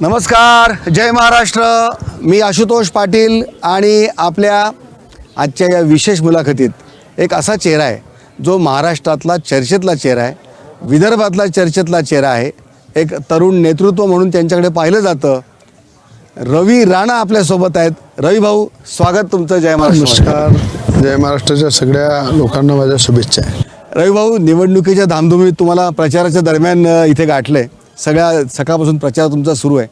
नमस्कार जय महाराष्ट्र. मी आशुतोष पाटील आणि आपल्या आजच्या या विशेष मुलाखतीत एक असा चेहरा आहे जो महाराष्ट्रातला चर्चेतला चेहरा आहे विदर्भातला चर्चेतला चेहरा आहे. एक तरुण नेतृत्व म्हणून त्यांच्याकडे पाहिलं जातं. रवी राणा आपल्यासोबत आहेत. रवी भाऊ स्वागत तुमचं. जय महाराष्ट्र. जय महाराष्ट्राच्या सगळ्या लोकांना माझ्या शुभेच्छा. आहे रवी भाऊ निवडणुकीच्या धामधुमीत तुम्हाला प्रचाराच्या दरम्यान इथे गाठलंय. सगळ्या सकाळपासून प्रचार तुमचा सुरू आहे.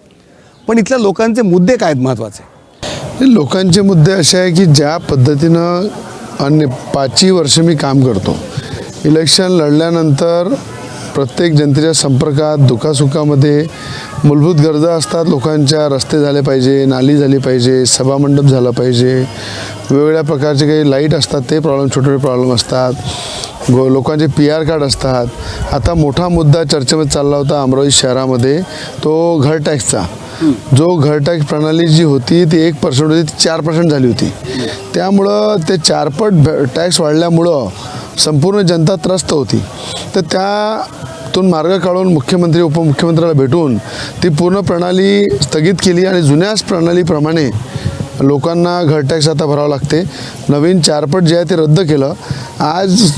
पण इथल्या लोकांचे मुद्दे काय आहेत महत्त्वाचे लोकांचे मुद्दे असे आहे की ज्या पद्धतीनं अन्य पाचही वर्ष मी काम करतो. इलेक्शन लढल्यानंतर प्रत्येक जनतेच्या संपर्कात दुखासुखामध्ये मूलभूत गरजा असतात लोकांच्या रस्ते झाले पाहिजे नाली झाली पाहिजे सभामंडप झाला पाहिजे. वेगवेगळ्या प्रकारचे काही लाइट असतात ते प्रॉब्लेम छोटे छोटे प्रॉब्लेम असतात. गो लोकांचे पी आर कार्ड असतात. आता मोठा मुद्दा चर्चेमध्ये चालला होता अमरावती शहरामध्ये तो घर टॅक्सचा. जो घर प्रणाली जी होती ती एक पर्सेंट होती ती चार पर्सेंट झाली होती. त्यामुळं ते चारपट भ- टॅक्स वाढल्यामुळं संपूर्ण जनता त्रस्त होती. तर त्यातून मार्ग काढून मुख्यमंत्री उपमुख्यमंत्र्याला भेटून ती पूर्ण प्रणाली स्थगित केली आणि जुन्याच प्रणालीप्रमाणे लोकांना घर टॅक्स आता भरावं लागते. नवीन चारपट जे आहे ते रद्द केलं. आज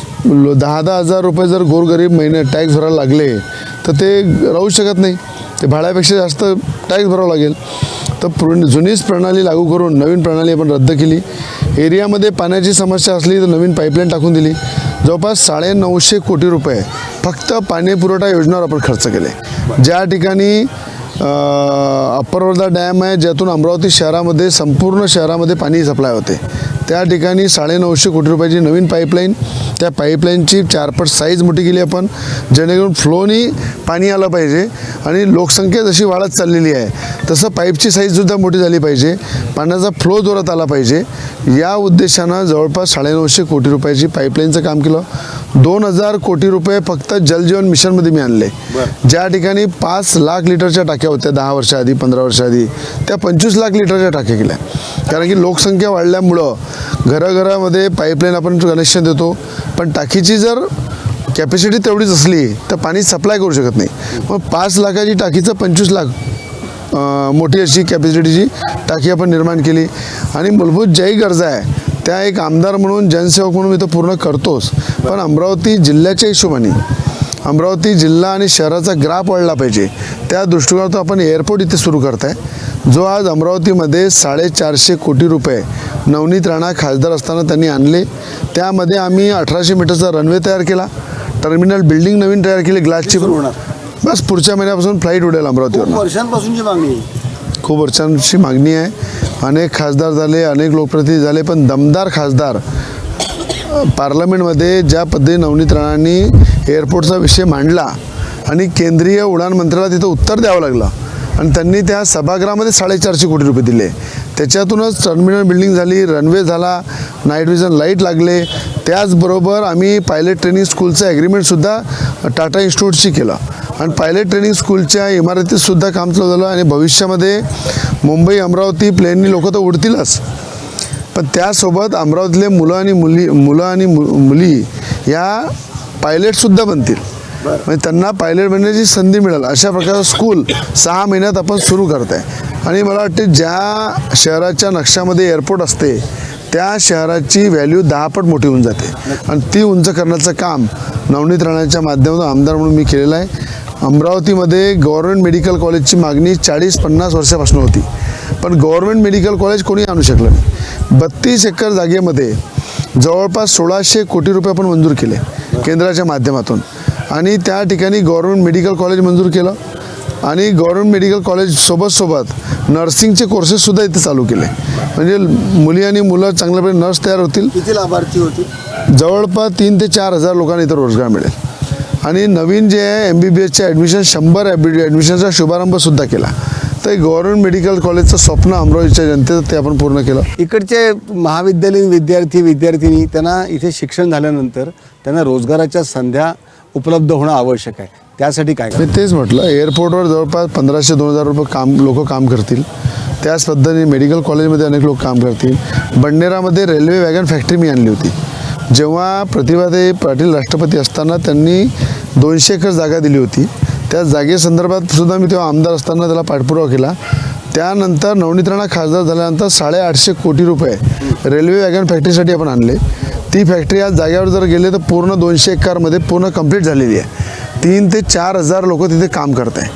दहा दहा हजार रुपये जर गोरगरीब महिने टॅक्स भरायला लागले तर ते राहू शकत नाही. ते भाड्यापेक्षा जास्त टॅक्स भरावं लागेल. तर पूर्ण जुनीच प्रणाली लागू करून नवीन प्रणाली आपण रद्द केली. एरियामध्ये पाण्याची समस्या असली तर नवीन पाईपलाईन टाकून दिली. जवळपास साडे नऊशे कोटी रुपये फक्त पाणी पुरवठा योजनेवर आपण खर्च केले. ज्या ठिकाणी अप्पर वर्धा डॅम आहे ज्यातून अमरावती शहरामध्ये संपूर्ण शहरामध्ये पाणी सप्लाय होते. त्या ठिकाणी साडेनऊशे कोटी रुपयाची नवीन पाईपलाईन त्या पाईपलाईनची चारपट साईज मोठी केली आपण. जेणेकरून फ्लोनी पाणी आलं पाहिजे आणि लोकसंख्या जशी वाढत चाललेली आहे तसं पाईपची साईजसुद्धा मोठी झाली पाहिजे. पाण्याचा फ्लो जोरात आला पाहिजे. या उद्देशानं जवळपास साडेनऊशे कोटी रुपयाची पाईपलाईनचं काम केलं. दोन हजार कोटी रुपये फक्त जलजीवन मिशनमध्ये मी आणले. ज्या ठिकाणी पाच लाख लिटरच्या टाक्या होत्या दहा वर्षाआधी पंधरा वर्षाआधी त्या पंचवीस लाख लिटरच्या टाक्या केल्या. कारण की लोकसंख्या वाढल्यामुळं घराघरामध्ये पाईपलाईन आपण कनेक्शन देतो पण टाकीची जर कॅपॅसिटी तेवढीच असली तर पाणी सप्लाय करू शकत नाही. मग पाच लाखाची टाकीचं पंचवीस लाख मोठी अशी कॅपॅसिटीची टाकी आपण निर्माण केली. आणि मूलभूत ज्याही गरजा आहे त्या एक आमदार म्हणून जनसेवक म्हणून मी तो पूर्ण करतोच. पण अमरावती जिल्ह्याच्या हिशोबाने अमरावती जिल्हा आणि शहराचा ग्राफ वाढला पाहिजे. त्या दृष्टिकोनातून आपण एअरपोर्ट इथे सुरू करत आहे जो आज अमरावतीमध्ये साडेचारशे कोटी रुपये नवनीत राणा खासदार असताना त्यांनी आणले. त्यामध्ये आम्ही अठराशे मीटरचा रनवे तयार केला. टर्मिनल बिल्डिंग नवीन तयार केली ग्लासची बस पुढच्या महिन्यापासून फ्लाईट उडेल अमरावतीवर वर्षांपासूनची मागणी खूप वर्षांची मागणी आहे. अनेक खासदार झाले अनेक लोकप्रतिनिधी झाले पण दमदार खासदार पार्लमेंटमध्ये ज्या पद्धतीने नवनीत राणांनी एअरपोर्टचा विषय मांडला आणि केंद्रीय उडान मंत्र्याला तिथं उत्तर द्यावं लागलं आणि त्यांनी त्या सभागृहामध्ये साडेचारशे कोटी रुपये दिले. त्याच्यातूनच टर्मिनल बिल्डिंग झाली रनवे झाला नाईट विजन लाइट लागले. त्याचबरोबर आम्ही पायलट ट्रेनिंग स्कूलचं ॲग्रीमेंटसुद्धा टाटा इन्स्टिट्यूटशी केलं. आणि पायलट ट्रेनिंग स्कूलच्या इमारतीतसुद्धा काम चालू झालं आणि भविष्यामध्ये मुंबई अमरावती प्लेननी लोक तर उडतीलच. पण त्यासोबत अमरावतीतले मुलं आणि मुली मुलं आणि मु मुली या पायलटसुद्धा बनतील. म्हणजे त्यांना पायलट बनण्याची संधी मिळेल. अशा प्रकारचं स्कूल सहा महिन्यात आपण सुरू करत आहे आणि मला वाटते ज्या शहराच्या नक्षामध्ये एअरपोर्ट असते त्या शहराची व्हॅल्यू दहापट मोठी होऊन जाते. आणि ती उंच करण्याचं काम नवनीत राणाच्या माध्यमातून आमदार म्हणून मी केलेलं आहे. अमरावतीमध्ये गव्हर्नमेंट मेडिकल कॉलेजची मागणी चाळीस पन्नास वर्षापासून होती. पण गव्हर्नमेंट मेडिकल कॉलेज कोणी आणू शकलं नाही. बत्तीस एकर जागेमध्ये जवळपास सोळाशे कोटी रुपये आपण मंजूर केले केंद्राच्या माध्यमातून. आणि त्या ठिकाणी गव्हर्नमेंट मेडिकल कॉलेज मंजूर केलं. आणि गव्हर्नमेंट मेडिकल कॉलेज सोबत सोबत नर्सिंगचे कोर्सेससुद्धा इथे चालू केले. म्हणजे मुली आणि मुलं चांगल्या प्रकारे नर्स तयार होतील. किती लाभार्थी होती जवळपास तीन ते चार हजार लोकांना इथं रोजगार मिळेल. आणि नवीन जे आहे एम बी बी एसचे ॲडमिशन शंभर ॲडमिशनचा शुभारंभसुद्धा केला. तर गव्हर्नमेंट मेडिकल कॉलेजचं स्वप्न अमरावतीच्या जनतेचं ते आपण पूर्ण केलं. इकडचे महाविद्यालयीन विद्यार्थी विद्यार्थिनी त्यांना इथे शिक्षण झाल्यानंतर त्यांना रोजगाराच्या संध्या उपलब्ध होणं आवश्यक आहे. त्यासाठी काय मी तेच म्हटलं एअरपोर्टवर जवळपास पंधराशे दोन हजार रुपये काम लोक काम करतील. त्याच पद्धतीने मेडिकल कॉलेजमध्ये अनेक लोक काम करतील. बंडेरामध्ये रेल्वे वॅगन फॅक्टरी मी आणली होती. जेव्हा प्रतिभाताई पाटील राष्ट्रपती असताना त्यांनी दोनशे एकर जागा दिली होती. त्या जागेसंदर्भात सुद्धा मी तेव्हा आमदार असताना त्याला पाठपुरावा केला. त्यानंतर नवनीत राणा खासदार झाल्यानंतर साडेआठशे कोटी रुपये रेल्वे वॅगन फॅक्टरीसाठी आपण आणले. ती फॅक्टरी आज जागेवर जर गेले तर पूर्ण दोनशे एकरमध्ये पूर्ण कंप्लीट झालेली आहे. तीन ते चार हजार लोक तिथे काम करत आहे.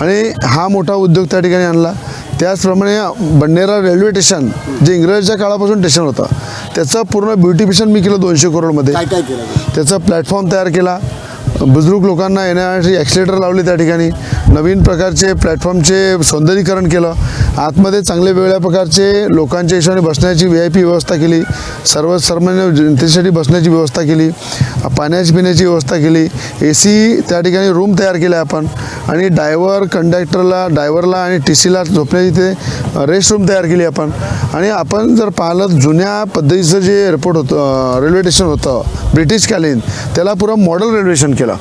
आणि हा मोठा उद्योग त्या ठिकाणी आणला. त्याचप्रमाणे बंडेरा रेल्वे स्टेशन जे इंग्रजच्या काळापासून स्टेशन होतं त्याचं पूर्ण ब्युटिफिकेशन मी केलं दोनशे करोडमध्ये. त्याचा प्लॅटफॉर्म तयार केला. बुजुर्ग लोकांना येण्यासाठी ॲक्सिलेटर लावले त्या ठिकाणी. नवीन प्रकारचे प्लॅटफॉर्मचे सौंदर्यीकरण केलं. आतमध्ये चांगले वेगळ्या प्रकारचे लोकांच्या हिशोबाने बसण्याची व्ही आय पी व्यवस्था केली. सर्वसामान्य जनतेसाठी बसण्याची व्यवस्था केली. पाण्याची पिण्याची व्यवस्था केली. ए सी त्या ठिकाणी रूम तयार केल्या आपण. आणि डायव्हर कंडक्टरला डायव्हरला आणि टी सीला झोपण्याची ते रेस्ट रूम तयार केली आपण. आणि आपण जर पाहिलं जुन्या पद्धतीचं जे एअरपोर्ट होतं रेल्वे स्टेशन होतं ब्रिटिशकालीन त्याला पुरं मॉडेल रेल्वे स्टेशन केलं.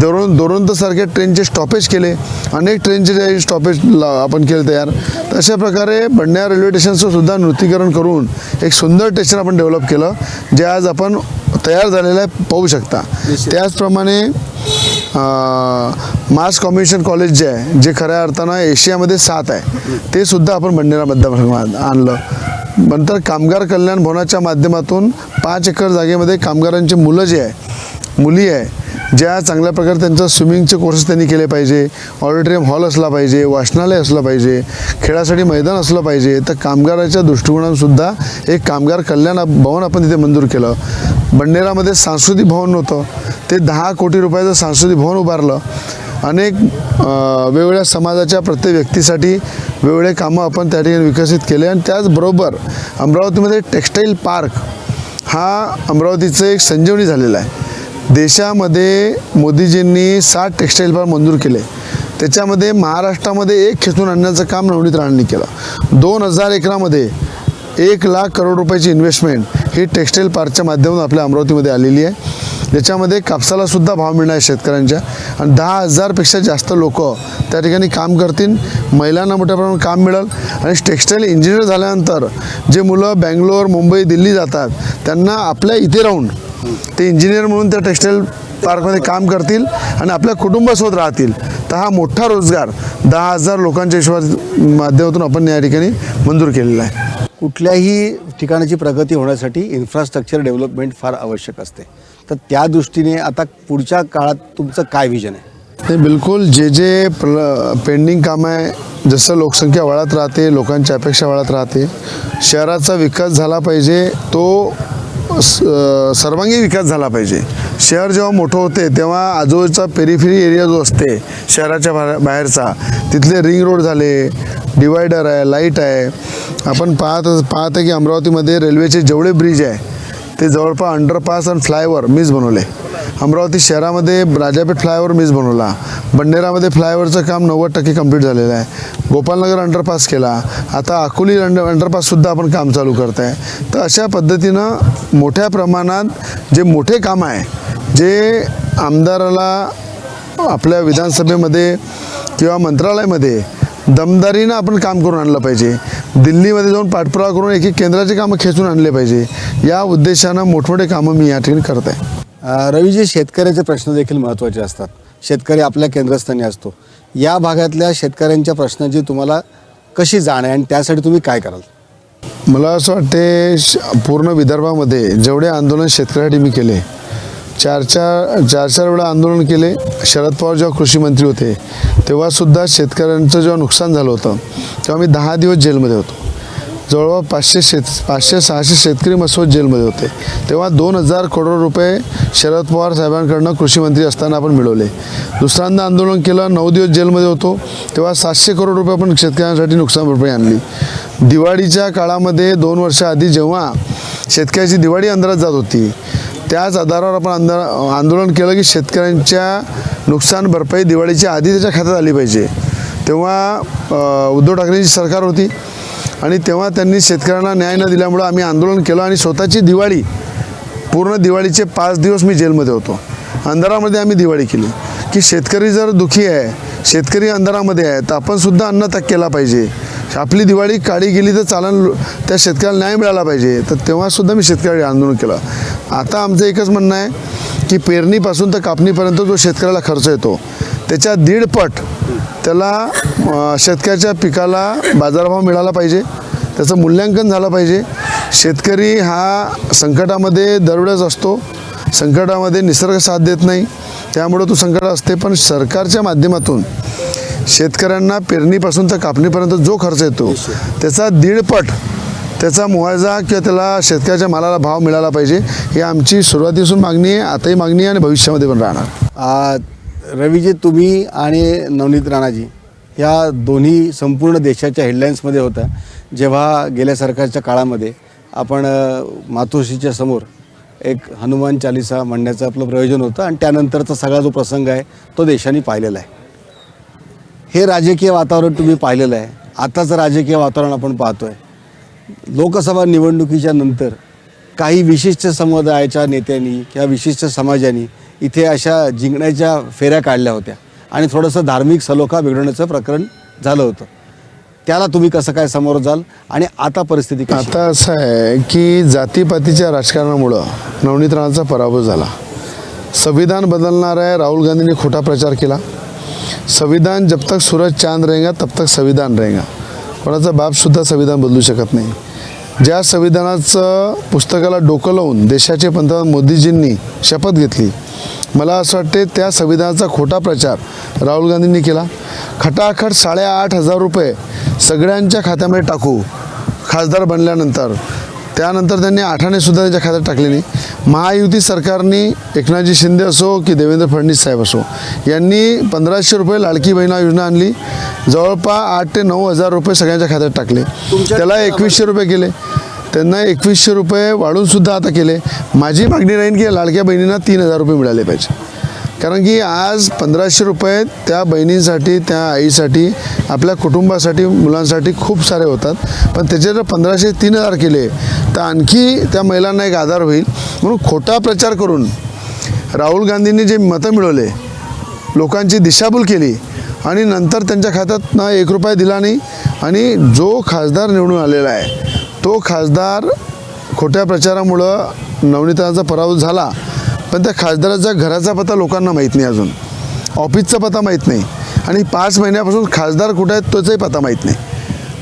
दोरों दोरोंतसारखे ट्रेनचे स्टॉपेज केले. अनेक ट्रेनचे जे स्टॉपेज ला- आपण केले तयार. अशा प्रकारे बंड्या रेल्वे स्टेशनचं सुद्धा नूतनीकरण करून एक सुंदर स्टेशन आपण डेव्हलप केलं जे आज आपण तयार झालेलं आहे पाहू शकता. त्याचप्रमाणे मास कॉम्बिनेशन कॉलेज जे आहे जे खऱ्या अर्थानं एशियामध्ये सात आहे. ते सुद्धा आपण बंडेरा मतदारसंघात आणलं. नंतर कामगार कल्याण भवनाच्या माध्यमातून पाच एकर जागेमध्ये कामगारांची मुलं जे आहे मुली आहे ज्या चांगल्या प्रकारे त्यांचा स्विमिंगचे कोर्सेस त्यांनी केले पाहिजे ऑडिटोरियम हॉल असला पाहिजे वाचनालय असलं पाहिजे खेळासाठी मैदान असलं पाहिजे तर कामगाराच्या दृष्टिकोनातसुद्धा एक कामगार कल्याण भवन आपण तिथे मंजूर केलं. बंडेरामध्ये सांस्कृतिक भवन नव्हतं. ते दहा कोटी रुपयाचं सांस्कृतिक भवन उभारलं. अनेक वेगवेगळ्या समाजाच्या प्रत्येक व्यक्तीसाठी वेगवेगळे कामं आपण त्या ठिकाणी विकसित केले आणि त्याचबरोबर अमरावतीमध्ये टेक्स्टाईल पार्क हा अमरावतीचं एक संजीवनी झालेला आहे. देशामध्ये मोदीजींनी सात टेक्स्टाईल पार्क मंजूर केले. त्याच्यामध्ये महाराष्ट्रामध्ये एक खेचून आणण्याचं काम नवनीत राणांनी केलं. दोन हजार एकरामध्ये एक लाख करोड रुपयाची इन्व्हेस्टमेंट ही टेक्स्टाईल पार्कच्या माध्यमातून आपल्या अमरावतीमध्ये आलेली आहे. ज्याच्यामध्ये कापसाला सुद्धा भाव मिळणार आहे शेतकऱ्यांच्या. आणि दहा हजारपेक्षा जास्त लोक त्या ठिकाणी काम करतील. महिलांना मोठ्या प्रमाणात काम मिळेल. आणि टेक्स्टाईल इंजिनियर झाल्यानंतर जे मुलं बँगलोर मुंबई दिल्ली जातात त्यांना आपल्या इथे राहून ते इंजिनियर म्हणून त्या टेक्स्टाईल पार्कमध्ये काम करतील आणि आपल्या कुटुंबासोबत राहतील. तर हा मोठा रोजगार दहा हजार लोकांच्या हिशोबा माध्यमातून आपण या ठिकाणी मंजूर केलेला आहे. कुठल्याही ठिकाणाची प्रगती होण्यासाठी इन्फ्रास्ट्रक्चर डेव्हलपमेंट फार आवश्यक असते. तर त्या दृष्टीने आता पुढच्या काळात तुमचं काय विजन आहे? ते बिलकुल. जे जे प्र पेंडिंग काम आहे जसं लोकसंख्या वाढत राहते लोकांची अपेक्षा वाढत राहते शहराचा विकास झाला पाहिजे तो सर्वांगीण विकास झाला पाहिजे. शहर जेव्हा मोठं होते तेव्हा आजूबाजूचा पेरिफेरी एरिया जो असते शहराच्या बाहेर बाहेरचा तिथले रिंग रोड झाले डिवायडर आहे लाइट आहे. आपण पाहत पाहत आहे की अमरावतीमध्ये रेल्वेचे जेवढे ब्रिज आहे ते जवळपास अंडरपास आणि फ्लायओव्हर मीच बनवले. अमरावती शहरामध्ये राजापेठ फ्लायओव्हर मीच बनवला. बंडेरामध्ये फ्लायओव्हरचं काम नव्वद टक्के कंप्लीट झालेलं आहे. गोपालनगर अंडरपास केला. आता अकोली अंडर अंडरपाससुद्धा आपण काम चालू करत आहे तर अशा पद्धतीनं मोठ्या प्रमाणात जे मोठे काम आहे जे आमदाराला आपल्या विधानसभेमध्ये किंवा मंत्रालयामध्ये दमदारीनं आपण काम करून आणलं पाहिजे. दिल्लीमध्ये जाऊन पाठपुरावा करून एक एक केंद्राचे कामं खेचून आणले पाहिजे. या उद्देशानं मोठमोठे कामं मी या ठिकाणी करत आहे रवीजी शेतकऱ्याचे प्रश्न देखील महत्त्वाचे असतात शेतकरी आपल्या केंद्रस्थानी असतो या भागातल्या शेतकऱ्यांच्या प्रश्नाची तुम्हाला कशी जाण आहे आणि त्यासाठी तुम्ही काय कराल? मला असं वाटते श- पूर्ण विदर्भामध्ये जेवढे आंदोलन शेतकऱ्यासाठी मी केले चार चार चार चार वेळा आंदोलन केले शरद पवार जेव्हा कृषी मंत्री होते तेव्हासुद्धा शेतकऱ्यांचं जेव्हा नुकसान झालं होतं तेव्हा मी दहा दिवस जेलमध्ये होतो. जवळपास पाचशे शेत पाचशे सहाशे शेतकरी मसोद जेलमध्ये होते. तेव्हा दोन हजार करोड रुपये शरद पवार साहेबांकडनं कृषीमंत्री असताना आपण मिळवले. दुसऱ्यांदा आंदोलन केलं नऊ दिवस जेलमध्ये होतो. तेव्हा सातशे करोड रुपये आपण शेतकऱ्यांसाठी नुकसान भरपाई आणली. दिवाळीच्या काळामध्ये दोन वर्षाआधी जेव्हा शेतकऱ्याची दिवाळी अंधारात जात होती त्याच आधारावर आपण अंदा आंदोलन केलं की शेतकऱ्यांच्या नुकसान भरपाई दिवाळीच्या आधी त्याच्या खात्यात आली पाहिजे. तेव्हा उद्धव ठाकरेंची सरकार होती. आणि तेव्हा त्यांनी शेतकऱ्यांना न्याय न दिल्यामुळं आम्ही आंदोलन केलं आणि स्वतःची दिवाळी पूर्ण दिवाळीचे पाच दिवस मी जेलमध्ये होतो. अंधारामध्ये आम्ही दिवाळी केली. की शेतकरी जर दुखी आहे शेतकरी अंधारामध्ये आहे तर आपणसुद्धा अन्न केला पाहिजे. आपली दिवाळी काळी गेली तर चालन त्या शेतकऱ्याला न्याय मिळाला पाहिजे. तर तेव्हासुद्धा मी शेतकरी आंदोलन केलं. आता आमचं एकच म्हणणं आहे की पेरणीपासून तर कापणीपर्यंत जो शेतकऱ्याला खर्च येतो त्याच्या दीडपट त्याला शेतकऱ्याच्या पिकाला बाजारभाव मिळाला पाहिजे त्याचं मूल्यांकन झालं पाहिजे. शेतकरी हा संकटामध्ये दरवेळेस असतो संकटामध्ये निसर्ग साथ देत नाही त्यामुळं तो संकट असते. पण सरकारच्या माध्यमातून शेतकऱ्यांना पेरणीपासून तर कापणीपर्यंत जो खर्च येतो त्याचा दीडपट त्याचा मुआवजा किंवा त्याला शेतकऱ्याच्या मालाला भाव मिळाला पाहिजे ही आमची सुरुवातीपासून मागणी आहे आताही मागणी आहे आणि भविष्यामध्ये पण राहणार. रवीजी तुम्ही आणि नवनीत राणाजी या दोन्ही संपूर्ण देशाच्या हेडलाईन्समध्ये होत्या. जेव्हा गेल्या सरकारच्या काळामध्ये आपण अ, मातोश्रीच्या समोर एक हनुमान चालिसा म्हणण्याचं आपलं प्रयोजन होतं आणि त्यानंतरचा सगळा जो प्रसंग आहे तो देशाने पाहिलेला आहे. हे राजकीय वातावरण तुम्ही पाहिलेलं आहे. आताचं राजकीय वातावरण आपण पाहतो आहे लोकसभा निवडणुकीच्या नंतर काही विशिष्ट समुदायाच्या नेत्यांनी किंवा विशिष्ट समाजानी इथे अशा जिंकण्याच्या फेऱ्या काढल्या होत्या. आणि थोडंसं धार्मिक सलोखा बिघडवण्याचं प्रकरण झालं होतं. त्याला तुम्ही कसं काय समोर जाल आणि आता परिस्थिती आता असं आहे की जातीपातीच्या राजकारणामुळं नवनीत राणाचा पराभव झाला. संविधान बदलणार आहे राहुल गांधींनी खोटा प्रचार केला. संविधान जब तक सूरज चांद रहेगा तब तक संविधान रहेगा. कोणाचा बापसुद्धा संविधान बदलू शकत नाही. ज्या संविधानाचं पुस्तकाला डोकं लावून देशाचे पंतप्रधान मोदीजींनी शपथ घेतली मला असं वाटते त्या संविधानाचा खोटा प्रचार राहुल गांधींनी केला. खटाखट साडेआठ हजार रुपये सगळ्यांच्या खात्यामध्ये टाकू खासदार बनल्यानंतर. त्यानंतर त्यांनी आठाने सुद्धा त्यांच्या खात्यात टाकले नाही. महायुती सरकारने एकनाथजी शिंदे असो की देवेंद्र फडणवीस साहेब असो यांनी पंधराशे रुपये लाडकी बहिणा योजना आणली. जवळपास आठ ते नऊ हजार रुपये सगळ्यांच्या खात्यात टाकले. त्याला एकवीसशे रुपये केले त्यांना एकवीसशे रुपये वाढूनसुद्धा आता केले. माझी मागणी राहील की लाडक्या बहिणींना तीन हजार रुपये मिळाले पाहिजे. कारण की आज पंधराशे रुपये त्या बहिणींसाठी त्या आईसाठी आपल्या कुटुंबासाठी मुलांसाठी खूप सारे होतात. पण त्याचे जर पंधराशे तीन हजार केले तर आणखी त्या महिलांना एक आधार होईल. म्हणून खोटा प्रचार करून राहुल गांधींनी जे मतं मिळवले लोकांची दिशाभूल केली आणि नंतर त्यांच्या खात्यात ना एक रुपया दिला नाही आणि जो खासदार निवडून आलेला आहे तो खासदार खोट्या प्रचारामुळं नवनीताचा पराभव झाला पण त्या खासदाराचा घराचा पत्ता लोकांना माहीत नाही अजून. ऑफिसचा पत्ता माहीत नाही. आणि पाच महिन्यापासून खासदार कुठे आहेत तोचाही पत्ता माहीत नाही.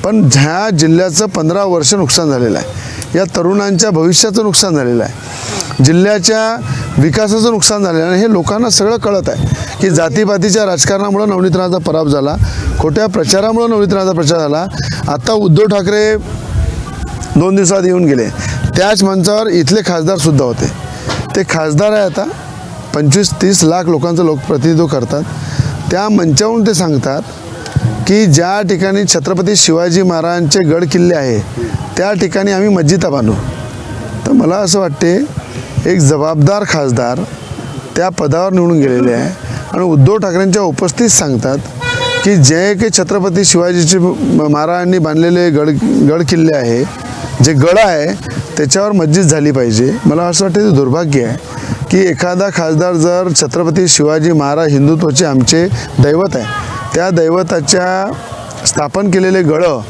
पण ह्या जिल्ह्याचं पंधरा वर्ष नुकसान झालेलं आहे. या तरुणांच्या भविष्याचं नुकसान झालेलं आहे. जिल्ह्याच्या विकासाचं नुकसान झालेलं आहे. हे लोकांना सगळं कळत आहे की जातीपातीच्या राजकारणामुळं नवनीतनाचा पराभ झाला खोट्या प्रचारामुळं नवनीतनाचा प्रचार झाला. आता उद्धव ठाकरे दोन दिवसात येऊन गेले. त्याच मंचावर इथले खासदारसुद्धा होते. ते खासदार आहे आता. पंचवीस तीस लाख लोकांचं लोकप्रतिनिधित्व करतात. त्या मंचावरून ते सांगतात की ज्या ठिकाणी छत्रपती शिवाजी महाराजांचे गड किल्ले आहे त्या ठिकाणी आम्ही मस्जिदा बांधू. तर मला असं वाटते एक जबाबदार खासदार त्या पदावर निवडून गेलेले आहे. आणि उद्धव ठाकरेंच्या उपस्थित सांगतात की जे काही छत्रपती शिवाजीचे महाराजांनी बांधलेले गड गड किल्ले आहे जे गड आहे त्याच्यावर मस्जिद झाली पाहिजे. मला असं वाटतं ते दुर्भाग्य आहे की एखादा खासदार जर छत्रपती शिवाजी महाराज हिंदुत्वाचे आमचे दैवत आहे त्या दैवताच्या स्थापन केलेले गळं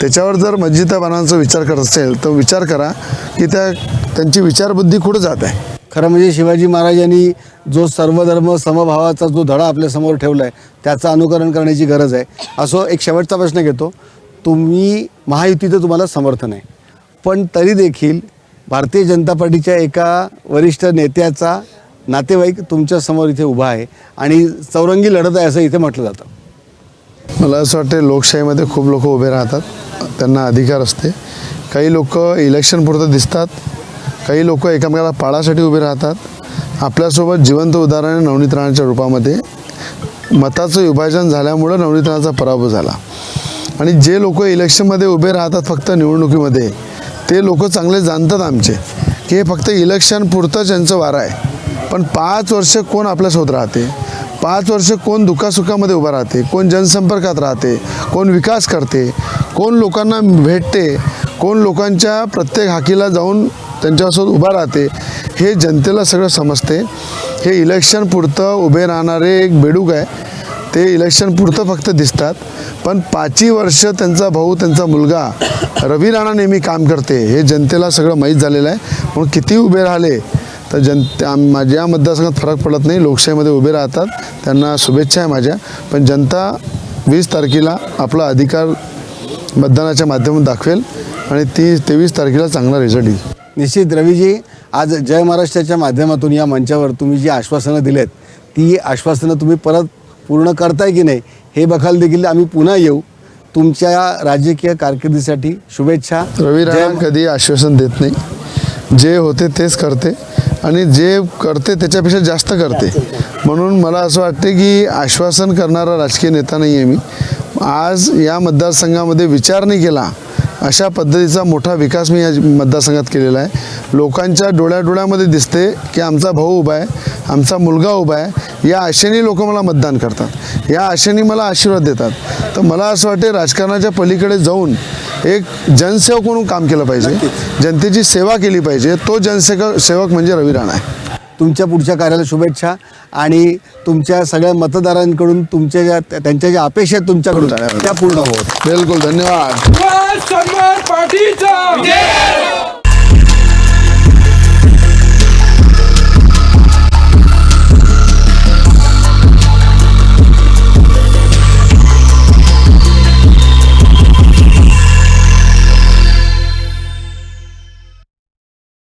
त्याच्यावर जर मस्जिदा बांधण्याचा विचार करत असेल तर विचार करा की त्या त्यांची विचारबुद्धी कुठं जात आहे? खरं म्हणजे शिवाजी महाराजांनी जो सर्वधर्म समभावाचा जो धडा आपल्यासमोर ठेवला आहे त्याचं अनुकरण करण्याची गरज आहे. असो एक शेवटचा प्रश्न घेतो. तुम्ही महायुतीचं तुम्हाला समर्थन आहे. पण तरी देखील भारतीय जनता पार्टीच्या एका वरिष्ठ नेत्याचा नातेवाईक तुमच्यासमोर इथे उभा आहे आणि चौरंगी लढत आहे असं इथे म्हटलं जातं. मला असं वाटते लोकशाहीमध्ये खूप लोक उभे राहतात. त्यांना अधिकार असते. काही लोक इलेक्शन पुरतं दिसतात. काही लोक एकमेकाला पाळासाठी उभे राहतात. आपल्यासोबत जिवंत उदाहरण नवनीत राणाच्या रूपामध्ये मताचं विभाजन झाल्यामुळं नवनीत राणाचा पराभव झाला. आणि जे लोक इलेक्शनमध्ये उभे राहतात फक्त निवडणुकीमध्ये ते लोक चांगले जाणतात आमचे की हे फक्त इलेक्शन पुरतंच यांचं वारं आहे. पण पाच वर्ष कोण आपल्यासोबत राहते? पाच वर्ष कोण दुखासुखामध्ये उभं राहते? कोण जनसंपर्कात राहते? कोण विकास करते? कोण लोकांना भेटते? कोण लोकांच्या प्रत्येक हाकीला जाऊन त्यांच्यासोबत उभा राहते? हे जनतेला सगळं समजते. हे इलेक्शन पुरतं उभे राहणारे एक बेडूक आहे. ते इलेक्शन पुरतं फक्त दिसतात. पण पाचही वर्ष त्यांचा भाऊ त्यांचा मुलगा रवी राणा नेहमी काम करते. हे जनतेला सगळं माहीत झालेलं आहे. म्हणून किती उभे राहिले तर जन त्या माझ्या मतदारसंघात फरक पडत नाही. लोकशाहीमध्ये उभे राहतात. त्यांना शुभेच्छा आहे माझ्या. पण जनता वीस तारखेला आपला अधिकार मतदानाच्या माध्यमातून दाखवेल. आणि ती तेवीस तारखेला चांगला रिझल्ट येईल. निश्चित रवीजी आज जय महाराष्ट्राच्या माध्यमातून या मंचावर तुम्ही जी आश्वासनं दिलेत ती आश्वासनं तुम्ही परत पूर्ण करताय की नाही हे बघायला देखील आम्ही पुन्हा येऊ. तुमच्या राजकीय कारकिर्दीसाठी शुभेच्छा. रवी जय राणा कधी आश्वासन देत नाही. जे होते तेच करते आणि जे करते त्याच्यापेक्षा जास्त करते. म्हणून मला असं वाटते की आश्वासन करणारा राजकीय नेता नाही आहे मी. आज या मतदारसंघामध्ये विचार नाही केला अशा पद्धतीचा मोठा विकास मी या मतदारसंघात केलेला आहे. लोकांच्या डोळ्या डोळ्यामध्ये दिसते की आमचा भाऊ उभा आहे आमचा मुलगा उभा आहे या आशेने लोक मला मतदान करतात. या आशेने मला आशीर्वाद देतात. तर मला असं वाटते राजकारणाच्या पलीकडे जाऊन एक जनसेवक म्हणून काम केलं पाहिजे. जनतेची सेवा केली पाहिजे. तो जनसेवक सेवक म्हणजे रवी राणा आहे. तुमच्या पुढच्या कार्याला शुभेच्छा आणि तुमच्या सगळ्या मतदारांकडून तुमच्या ज्या त्यांच्या ज्या अपेक्षा आहेत तुमच्याकडून त्या पूर्ण होत. बिलकुल धन्यवाद.